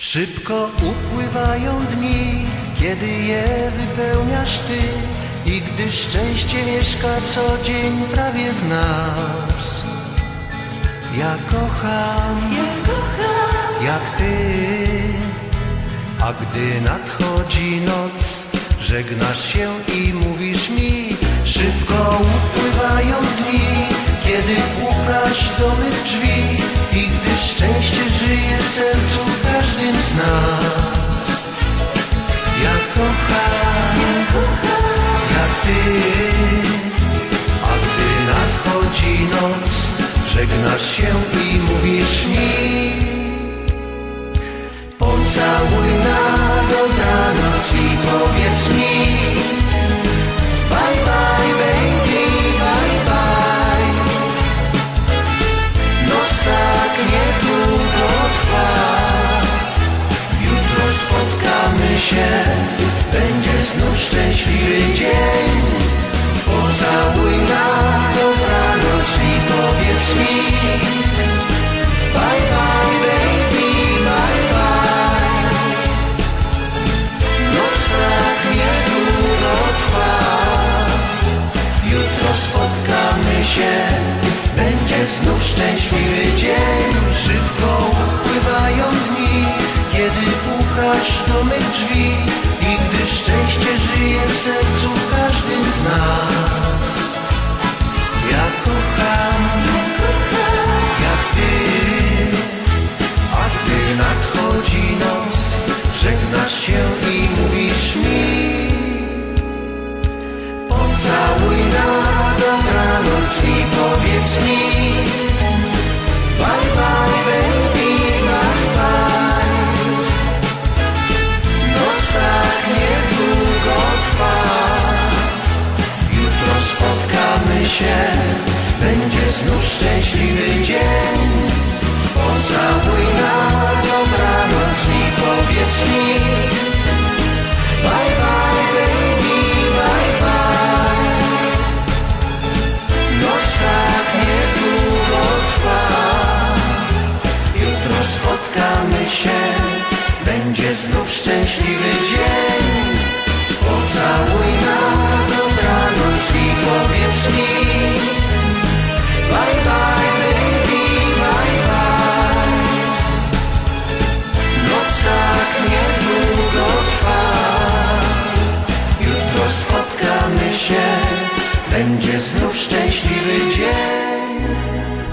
Szybko upływają dni, kiedy je wypełniasz ty. I gdy szczęście mieszka co dzień prawie w nas. Ja kocham, Ja kocham, jak ty, a gdy nadchodzi noc, żegnasz się i mówisz mi, szybko upływają dni, kiedy pukasz do mych drzwi i gdy szczęście żyje w sercu każdym z nas. Ja kocham, ja kocham, jak ty, a gdy nadchodzi noc, żegnasz się i mówisz mi, pocałuj na dobranoc i powiedz mi, się, będzie znów szczęśliwy dzień. Pocałuj na dobranoc i powiedz mi Bye bye baby, bye bye. Noc tak niedługo trwa. Jutro spotkamy się Będzie znów szczęśliwy dzień pukasz do mych drzwi I gdy szczęście żyje w sercu każdym z nas. Ja kocham ja kocham, jak ty A gdy nadchodzi noc Żegnasz się i mówisz mi Pocałuj na dobranoc i powiedz mi spotkamy się. Będzie znów szczęśliwy dzień. Pocałuj na dobranoc i powiedz mi Bye bye baby, bye bye. Noc tak niedługo trwa. Jutro spotkamy się. Będzie znów szczęśliwy dzień. Pocałuj na Będzie znów szczęśliwy dzień.